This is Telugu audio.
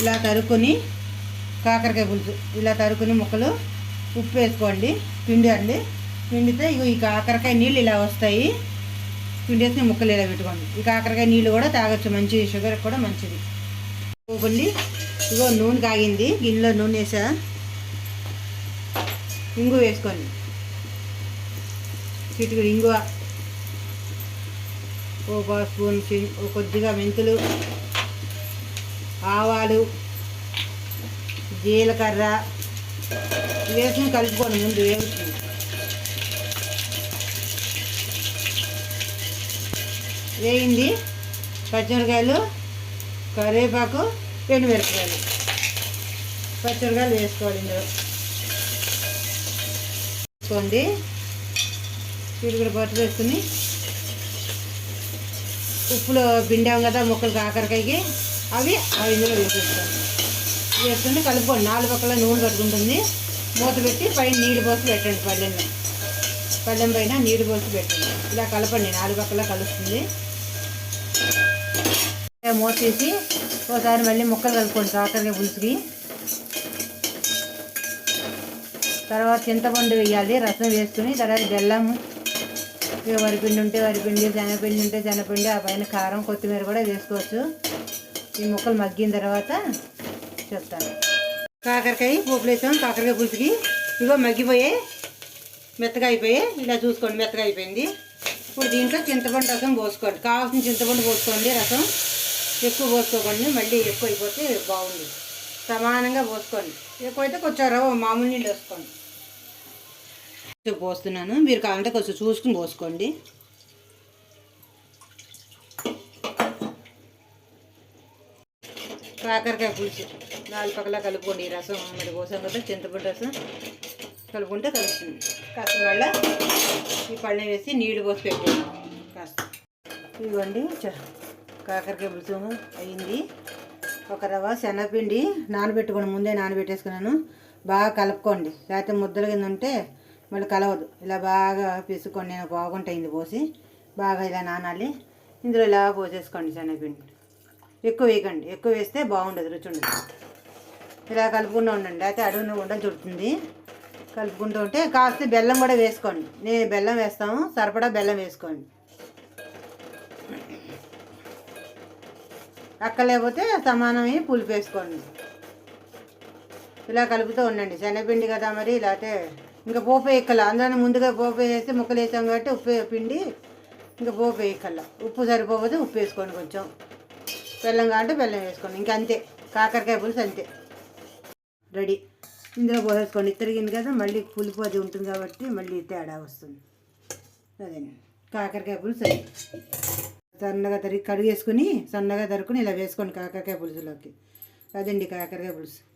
ఇలా తరుక్కొని కాకరకాయ పులుసు. ఇలా తరుక్కుని ముక్కలు ఉప్పు వేసుకోండి. పిండి అండి పిండితే ఇగో ఈ కాకరకాయ నీళ్ళు ఇలా వస్తాయి. పిండేసి ముక్కలు ఇలా పెట్టుకోండి. ఈ కాకరకాయ నీళ్ళు కూడా తాగొచ్చు. మంచిది షుగర్ కూడా మంచిది. పోకండి ఇగో నూనె కాగింది. గిన్నెలో నూనె వేసా. ఇంగు వేసుకోండి. చిటికి ఇంగువ. ఒక స్పూన్ కొద్దిగా మెంతులు. ఆవాలు జీలకర్ర ఇవి వేసుకుని కలుపుకోండి ముందు వేగుతుంది. వేయింది పచ్చిమిరకాయలు కరివేపాకు పెనుమిరపకాయలు. మిరపకాయలు పచ్చిమిరకాయలు వేసుకోవాలి ఇందులో. వేసుకోండి. చిరుకుడు పట్టు వేసుకుని ఉప్పులో పిండాం కదా ముక్కలు కాకరకాయకి అవి అవి ఇందులో వేసేస్తాం. వేస్తుంటే కలుపుకోండి. నాలుగు పక్కల నూనె పట్టుకుంటుంది. మూత పెట్టి పైన నీళ్ళు పోసి పెట్టండి పల్లెల్లో పళ్ళెం పైన నీళ్ళు పోసి పెట్టండి. ఇలా కలపండి. నాలుగు పక్కల కలుస్తుంది. ఇలా మూత తీసి ఒకసారి మళ్ళీ ముక్కలు కలుపుకోండి. కాకరకాయ పులుసుకి. తర్వాత చింతపండు వేయాలి. రసం వేసుకుని తర్వాత బెల్లం వరిపిండి ఉంటే వరిపిండి శనగపిండి ఉంటే శనగపిండి ఆ పైన కారం కొత్తిమీర కూడా వేసుకోవచ్చు. ఈ ముక్కలు మగ్గిన తర్వాత చెప్తాను కాకరకాయ పోపులు వేసాం కాకరకాయ పులుసుకి. ఇగో మగ్గిపోయాయి మెత్తగా అయిపోయాయి ఇలా చూసుకోండి మెత్తగా అయిపోయింది. ఇప్పుడు దీంట్లో చింతపండు రసం పోసుకోండి. కావాల్సిన చింతపండు పోసుకోండి రసం ఎక్కువ పోసుకోకండి. మళ్ళీ ఎక్కువ అయిపోతే బాగుంది. సమానంగా పోసుకోండి. ఎక్కువైతే కొంచెం రవ్వ మామూలు నీళ్ళు వేసుకోండి. పోస్తున్నాను. మీరు కావాలంటే కొంచెం చూసుకుని పోసుకోండి. కాకరకాయ పులుసు. నాలుగు పక్కల కలుపుకోండి ఈ రసం. మరి కోసం కదా చింతపండు రసం. కలుపుకుంటే కలుస్తుంది. కాస్త వల్ల ఈ పళ్ళని వేసి నీళ్ళు పోసి పెట్టుకోండి. కాస్త. ఇదిగోండి చ- కాకరకాయ పులుసు అయింది. ఒక రవ్వ శనగపిండి నానబెట్టుకోండి. ముందే నానబెట్టేసుకున్నాను. బాగా కలుపుకోండి. లేకపోతే ముద్దల కింద ఉంటే మళ్ళీ కలవదు. ఇలా బాగా పిసుకోండి నేను బాగుంటాయింది పోసి బాగా ఇలా నానాలి. ఇందులో ఇలా పోసేసుకోండి శనగపిండి. ఎక్కువ వేయకండి. ఎక్కువ వేస్తే బాగుండదు రుచి ఉండదు ఇలా కలుపుకుంటూ ఉండండి. అయితే అడుగున ఉండలు చుడుతుంది. కలుపుకుంటూ ఉంటే కాస్త బెల్లం కూడా వేసుకోండి. నేను బెల్లం వేస్తాము. సరిపడా బెల్లం వేసుకోండి. అక్కలేకపోతే సమానమై పులుపు వేసుకోండి. ఇలా కలుపుతూ ఉండండి. శనగపిండి కదా మరి లేకపోతే ఇంకా పోపు వేయక్కల అందులో ముందుగా పోపు వేసి ముక్కలు వేసాం కాబట్టి ఉప్పు పిండి ఇంకా పోపు వేయక్కల ఉప్పు సరిపోతే ఉప్పు వేసుకోండి కొంచెం. బెల్లం కావాలంటే బెల్లం వేసుకోండి. ఇంకా అంతే. కాకరకాయ పులుసు అంతే. రెడీ. ఇందులో పోసేసుకోండి. తిరిగింది కదా మళ్ళీ పులుపు అది ఉంటుంది కాబట్టి మళ్ళీ తేడా వస్తుంది. అదేనండి. కాకరకాయ పులుసు అది సన్నగా తరిగి కడిగేసుకుని సన్నగా తరుక్కుని ఇలా వేసుకోండి కాకరకాయ పులుసులోకి. అదండి కాకరకాయ పులుసు.